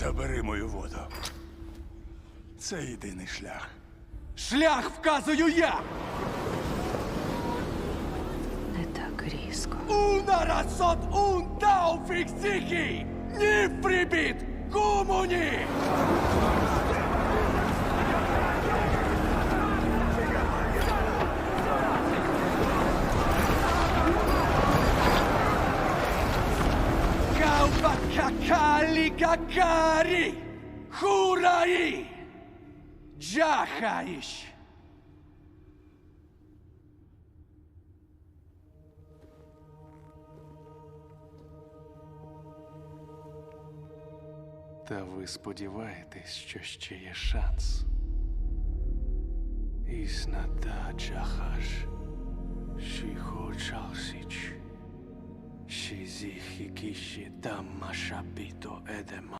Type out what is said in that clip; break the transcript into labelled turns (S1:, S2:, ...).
S1: Забери мою воду. Це єдиний шлях.
S2: Шлях вказую я!
S3: Не так різко.
S2: Una razón un dao fixiki! Ні прибіт! Комуні! Kaupa kakali kakari! Хураи! Джахаиш!
S4: Та ви сподіваєтесь, що ще є шанс. Існада джахаш, шіхо чалсіч, Shizi, hikishi, tama, shabito, edema